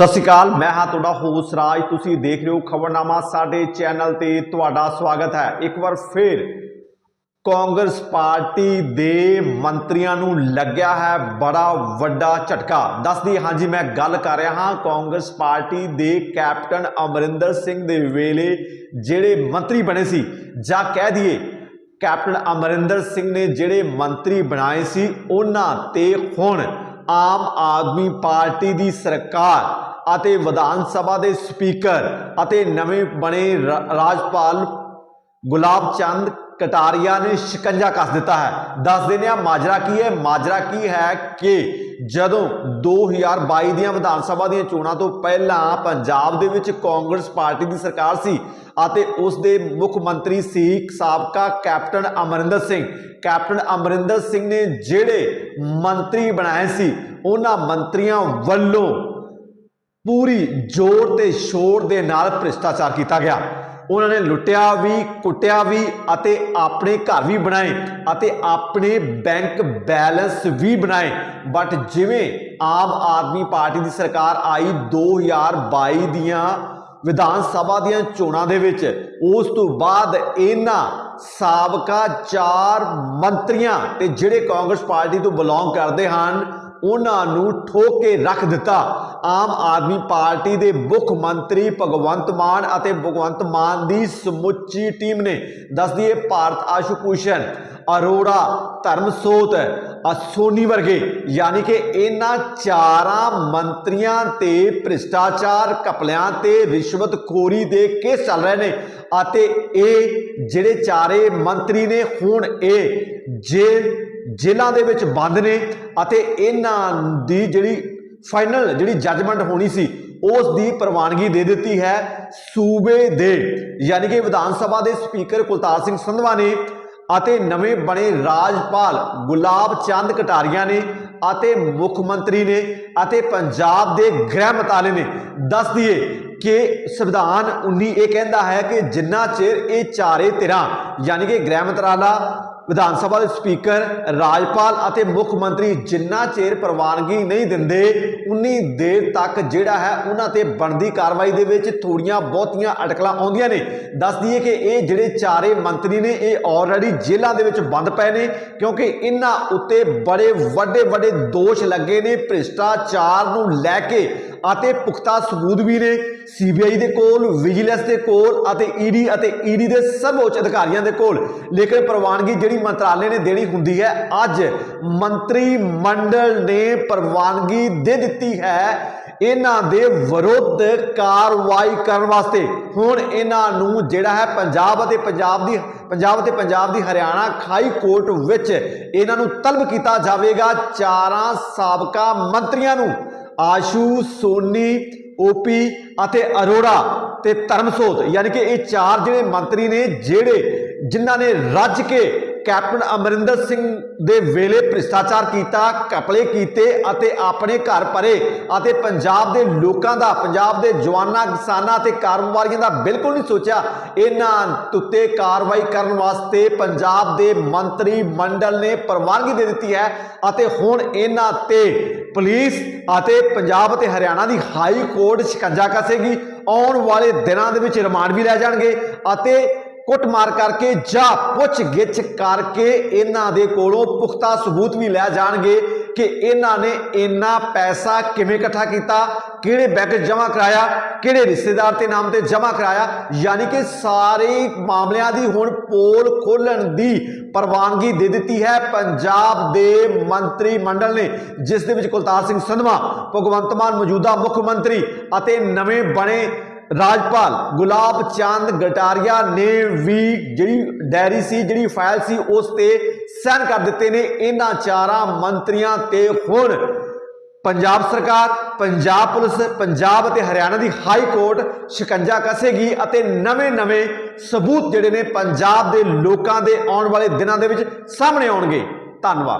ਸਤਿ ਸ਼੍ਰੀ ਅਕਾਲ, ਮੈਂ ਹਾਂ ਤੁਹਾਡਾ ਹੋਸ ਰਾਜ। ਤੁਸੀਂ ਦੇਖ ਰਹੇ ਹੋ ਖਬਰਨਾਮਾ, ਸਾਡੇ ਚੈਨਲ ਤੇ ਤੁਹਾਡਾ ਸਵਾਗਤ ਹੈ। ਇੱਕ ਵਾਰ ਫਿਰ ਕਾਂਗਰਸ ਪਾਰਟੀ ਦੇ ਮੰਤਰੀਆਂ ਨੂੰ ਲੱਗਿਆ ਹੈ ਬੜਾ ਵੱਡਾ ਝਟਕਾ। ਦੱਸਦੀ ਹਾਂਜੀ ਮੈਂ ਗੱਲ ਕਰ ਰਿਹਾ ਹਾਂ। ਕਾਂਗਰਸ ਪਾਰਟੀ ਦੇ ਕੈਪਟਨ ਅਮਰਿੰਦਰ ਸਿੰਘ ਦੇ ਵੇਲੇ ਜਿਹੜੇ ਮੰਤਰੀ ਬਣੇ ਸੀ, ਜਾਂ ਕਹਿ ਦਈਏ ਕੈਪਟਨ ਅਮਰਿੰਦਰ ਸਿੰਘ ਨੇ ਜਿਹੜੇ ਮੰਤਰੀ ਬਣਾਏ ਸੀ, ਉਹਨਾਂ ਤੇ ਹੁਣ ਆਮ ਆਦਮੀ ਪਾਰਟੀ ਦੀ ਸਰਕਾਰ ਅਤੇ ਵਿਧਾਨ ਸਭਾ ਦੇ ਸਪੀਕਰ ਅਤੇ ਨਵੇਂ ਬਣੇ ਰਾ- ਰਾਜਪਾਲ ਗੁਲਾਬ ਚੰਦ ਕਟਾਰੀਆ ਨੇ ਸ਼ਿਕੰਜਾ ਕੱਸ ਦਿੱਤਾ ਹੈ। ਦੱਸ ਦਿੰਦੇ ਆ ਮਾਜਰਾ ਕੀ ਹੈ? ਮਾਜਰਾ ਕੀ ਹੈ ਕਿ ਜਦੋਂ 2022 ਦੀਆਂ ਵਿਧਾਨ ਸਭਾ ਦੀਆਂ ਚੋਣਾਂ ਤੋਂ ਪਹਿਲਾਂ ਪੰਜਾਬ ਦੇ ਵਿੱਚ ਕਾਂਗਰਸ ਪਾਰਟੀ ਦੀ ਸਰਕਾਰ ਸੀ ਅਤੇ ਉਸ ਦੇ ਮੁੱਖ ਮੰਤਰੀ ਸੀ ਸਾਬਕਾ ਕੈਪਟਨ ਅਮਰਿੰਦਰ ਸਿੰਘ। ਕੈਪਟਨ ਅਮਰਿੰਦਰ ਸਿੰਘ ਨੇ ਜਿਹੜੇ ਮੰਤਰੀ ਬਣਾਏ ਸੀ, ਉਹਨਾਂ ਮੰਤਰੀਆਂ ਵੱਲੋਂ ਪੂਰੀ ਜ਼ੋਰ ਤੇ ਸ਼ੋਰ ਦੇ ਨਾਲ ਭ੍ਰਿਸ਼ਟਾਚਾਰ ਕੀਤਾ ਗਿਆ। ਉਹਨਾਂ ਨੇ ਲੁੱਟਿਆ ਵੀ, ਕੁੱਟਿਆ ਵੀ ਅਤੇ ਆਪਣੇ ਘਰ ਵੀ ਬਣਾਏ ਅਤੇ ਆਪਣੇ ਬੈਂਕ ਬੈਲੈਂਸ ਵੀ ਬਣਾਏ। ਬਟ ਜਿਵੇਂ ਆਮ ਆਦਮੀ ਪਾਰਟੀ ਦੀ ਸਰਕਾਰ ਆਈ 2022 ਦੀਆਂ ਵਿਧਾਨ ਸਭਾ ਦੀਆਂ ਚੋਣਾਂ ਦੇ ਵਿੱਚ, ਉਸ ਤੋਂ ਬਾਅਦ ਇਹਨਾਂ ਸਾਬਕਾ ਚਾਰ ਮੰਤਰੀਆਂ ਤੇ ਜਿਹੜੇ ਕਾਂਗਰਸ ਪਾਰਟੀ ਤੋਂ ਬਿਲੋਂਗ ਕਰਦੇ ਹਨ ਉਹਨਾਂ ਨੂੰ ਠੋਕ ਕੇ ਰੱਖ ਦਿੱਤਾ। ਆਮ ਆਦਮੀ ਪਾਰਟੀ ਦੇ ਮੁੱਖ ਮੰਤਰੀ ਭਗਵੰਤ ਮਾਨ ਅਤੇ ਭਗਵੰਤ ਮਾਨ ਦੀ ਸਮੁੱਚੀ ਟੀਮ ਨੇ ਦੱਸ ਦਈਏ ਭਾਰਤ ਆਸ਼ੂ ਅਰੋੜਾ, ਧਰਮਸੋਤ, ਅਸੋਨੀ ਵਰਗੇ, ਯਾਨੀ ਕਿ ਇਹਨਾਂ ਚਾਰਾਂ ਮੰਤਰੀਆਂ ਤੇ ਭ੍ਰਿਸ਼ਟਾਚਾਰ ਕਪਲਿਆਂ ਤੇ ਰਿਸ਼ਵਤਖੋਰੀ ਦੇ ਕੇਸ ਚੱਲ ਰਹੇ ਨੇ ਅਤੇ ਇਹ ਜਿਹੜੇ ਚਾਰੇ ਮੰਤਰੀ ਨੇ, ਹੁਣ ਇਹ ਜੇਲ੍ਹ ਜੇਲ੍ਹਾਂ ਦੇ ਵਿੱਚ ਬੰਦ ਨੇ ਅਤੇ ਇਹਨਾਂ ਦੀ ਜਿਹੜੀ ਫਾਈਨਲ ਜਿਹੜੀ ਜੱਜਮੈਂਟ ਹੋਣੀ ਸੀ, ਉਸ ਦੀ ਪ੍ਰਵਾਨਗੀ ਦੇ ਦਿੱਤੀ ਹੈ ਸੂਬੇ ਦੇ, ਯਾਨੀ ਕਿ ਵਿਧਾਨ ਸਭਾ ਦੇ ਸਪੀਕਰ ਕੁਲਤਾਰ ਸਿੰਘ ਸੰਧਵਾ ਨੇ ਅਤੇ ਨਵੇਂ ਬਣੇ ਰਾਜਪਾਲ ਗੁਲਾਬ ਚੰਦ ਕਟਾਰੀਆ ਨੇ ਅਤੇ ਮੁੱਖ ਮੰਤਰੀ ਨੇ ਅਤੇ ਪੰਜਾਬ ਦੇ ਗ੍ਰਹਿ ਮੰਤਰਾਲੇ ਨੇ। ਦੱਸ ਦਈਏ ਕਿ ਸੰਵਿਧਾਨ 19 ਇਹ ਕਹਿੰਦਾ ਹੈ ਕਿ ਜਿੰਨਾ ਚਿਰ ਇਹ ਚਾਰੇ ਧਿਰਾਂ, ਯਾਨੀ ਕਿ ਗ੍ਰਹਿ ਮੰਤਰਾਲਾ ਵਿਧਾਨ ਸਭਾ ਦੇ ਸਪੀਕਰ, ਰਾਜਪਾਲ ਅਤੇ ਮੁੱਖ ਮੰਤਰੀ ਜਿੰਨਾ ਚਿਰ ਪ੍ਰਵਾਨਗੀ ਨਹੀਂ ਦਿੰਦੇ, ਉਨੀ ਦੇਰ ਤੱਕ ਜਿਹੜਾ ਹੈ ਉਹਨਾਂ ਤੇ ਬਣਦੀ ਕਾਰਵਾਈ ਦੇ ਵਿੱਚ ਥੋੜੀਆਂ ਬਹੁਤੀਆਂ ਅਟਕਲਾਂ ਆਉਂਦੀਆਂ ਨੇ। ਦੱਸ ਦਈਏ ਕਿ ਇਹ ਜਿਹੜੇ ਚਾਰੇ ਮੰਤਰੀ ਨੇ, ਇਹ ਆਲਰੇਡੀ ਜੇਲ੍ਹਾਂ ਦੇ ਵਿੱਚ ਬੰਦ ਪਏ ਨੇ, ਕਿਉਂਕਿ ਇਹਨਾਂ ਉੱਤੇ ਬੜੇ ਵੱਡੇ ਵੱਡੇ ਦੋਸ਼ ਲੱਗੇ ਨੇ, ਭ੍ਰਿਸ਼ਟਾਚਾਰ ਨੂੰ ਲੈ ਕੇ ਅਤੇ ਪੁਖਤਾ ਸਬੂਤ ਵੀ ਨੇ। ਸੀਬੀਆਈ ਦੇ ਕੋਲ ਵਿਜੀਲੈਂਸ ਦੇ ਕੋਲ ਅਤੇ ਈਡੀ ਅਤੇ ਈਡੀ ਦੇ ਸਰਵਉੱਚ ਅਧਿਕਾਰੀਆਂ ਦੇ ਕੋਲ। ਲੇਕਿਨ ਪ੍ਰਵਾਨਗੀ ਜਿਹੜੀ ਮੰਤਰਾਲੇ ਨੇ ਦੇਣੀ ਹੁੰਦੀ ਹੈ, ਅੱਜ ਮੰਤਰੀ ਮੰਡਲ ਨੇ ਪ੍ਰਵਾਨਗੀ ਦੇ ਦਿੱਤੀ ਹੈ ਇਹਨਾਂ ਦੇ ਵਿਰੁੱਧ ਕਾਰਵਾਈ ਕਰਨ ਵਾਸਤੇ। ਹੁਣ ਇਹਨਾਂ ਨੂੰ ਜਿਹੜਾ ਹੈ ਪੰਜਾਬ ਅਤੇ ਪੰਜਾਬ ਦੀ, ਪੰਜਾਬ ਅਤੇ ਪੰਜਾਬ ਦੀ ਹਰਿਆਣਾ ਖਾਈ ਕੋਰਟ ਵਿੱਚ ਇਹਨਾਂ ਨੂੰ ਤਲਬ ਕੀਤਾ ਜਾਵੇਗਾ ਚਾਰਾਂ ਸਾਬਕਾ ਮੰਤਰੀਆਂ ਨੂੰ। ਆਸ਼ੂ, ਸੋਨੀ ਓਪੀ ਅਤੇ ਅਰੋੜਾ ਤੇ ਧਰਮਸੋਤ। ਯਾਨੀ ਕਿ ਇਹ ਚਾਰ ਜਿਹੜੇ ਮੰਤਰੀ ਨੇ, ਜਿਹੜੇ ਜਿਨ੍ਹਾਂ ਨੇ ਰੱਜ ਕੇ ਕੈਪਟਨ ਅਮਰਿੰਦਰ ਸਿੰਘ ਦੇ ਵੇਲੇ ਭ੍ਰਿਸ਼ਟਾਚਾਰ ਕੀਤਾ ਕਪਲੇ ਕੀਤੇ ਅਤੇ ਆਪਣੇ ਘਰ ਭਰੇ ਅਤੇ ਪੰਜਾਬ ਦੇ ਲੋਕਾਂ ਦਾ, ਪੰਜਾਬ ਦੇ ਜਵਾਨਾਂ, ਕਿਸਾਨਾਂ ਤੇ ਕਾਰੋਬਾਰੀਆਂ ਦਾ ਬਿਲਕੁਲ ਨਹੀਂ ਸੋਚਿਆ। ਇਹਨਾਂ ਉੱਤੇ ਕਾਰਵਾਈ ਕਰਨ ਵਾਸਤੇ ਪੰਜਾਬ ਦੇ ਮੰਤਰੀ ਮੰਡਲ ਨੇ ਪ੍ਰਵਾਨਗੀ ਦੇ ਦਿੱਤੀ ਹੈ ਅਤੇ ਹੁਣ ਇਹਨਾਂ ਤੇ ਪੁਲਿਸ ਅਤੇ ਪੰਜਾਬ ਅਤੇ ਹਰਿਆਣਾ ਦੀ ਹਾਈ ਕੋਰਟ ਸ਼ਿਕੰਜਾ ਕਸੇਗੀ। ਆਉਣ ਵਾਲੇ ਦਿਨਾਂ ਦੇ ਵਿੱਚ ਰਿਮਾਂਡ ਵੀ ਲੈ ਜਾਣਗੇ ਅਤੇ ਕੁੱਟਮਾਰ ਕਰਕੇ ਜਾਂ ਪੁੱਛ ਗਿੱਛ ਕਰਕੇ ਇਹਨਾਂ ਦੇ ਕੋਲੋਂ ਪੁਖਤਾ ਸਬੂਤ ਵੀ ਲੈ ਜਾਣਗੇ ਕਿ ਇਹਨਾਂ ਨੇ ਇੰਨਾ ਪੈਸਾ ਕਿਵੇਂ ਇਕੱਠਾ ਕੀਤਾ, ਕਿਹੜੇ ਬੈਂਕ ਜਮ੍ਹਾਂ ਕਰਾਇਆ, ਕਿਹੜੇ ਰਿਸ਼ਤੇਦਾਰ ਦੇ ਨਾਮ ਤੇ ਜਮ੍ਹਾਂ ਕਰਾਇਆ, ਯਾਨੀ ਕਿ ਸਾਰੇ ਮਾਮਲਿਆਂ ਦੀ ਹੁਣ ਪੋਲ ਖੋਲਣ ਦੀ ਪ੍ਰਵਾਨਗੀ ਦੇ ਦਿੱਤੀ ਹੈ ਪੰਜਾਬ ਦੇ ਮੰਤਰੀ ਮੰਡਲ ਨੇ, ਜਿਸ ਦੇ ਵਿੱਚ ਕੁਲਤਾਰ ਸਿੰਘ ਸੰਧਵਾ, ਭਗਵੰਤ ਮਾਨ ਮੌਜੂਦਾ ਮੁੱਖ ਮੰਤਰੀ ਅਤੇ ਨਵੇਂ ਬਣੇ ਰਾਜਪਾਲ ਗੁਲਾਬ ਚੰਦ ਗਟਾਰੀਆ ਨੇ ਵੀ ਜਿਹੜੀ ਡੈਰੀ ਸੀ, ਜਿਹੜੀ ਫਾਈਲ ਸੀ, ਉਸ ਤੇ ਸਾਈਨ ਕਰ ਦਿੱਤੇ ਨੇ। ਇਹਨਾਂ ਚਾਰਾਂ ਮੰਤਰੀਆਂ ਤੇ ਹੁਣ ਪੰਜਾਬ ਸਰਕਾਰ, ਪੰਜਾਬ ਪੁਲਿਸ, ਪੰਜਾਬ ਅਤੇ ਹਰਿਆਣਾ ਦੀ ਹਾਈ ਕੋਰਟ ਸ਼ਿਕੰਜਾ ਕੱਸੇਗੀ ਅਤੇ ਨਵੇਂ-ਨਵੇਂ ਸਬੂਤ ਜਿਹੜੇ ਨੇ ਪੰਜਾਬ ਦੇ ਲੋਕਾਂ ਦੇ ਆਉਣ ਵਾਲੇ ਦਿਨਾਂ ਦੇ ਵਿੱਚ ਸਾਹਮਣੇ ਆਉਣਗੇ। ਧੰਨਵਾਦ।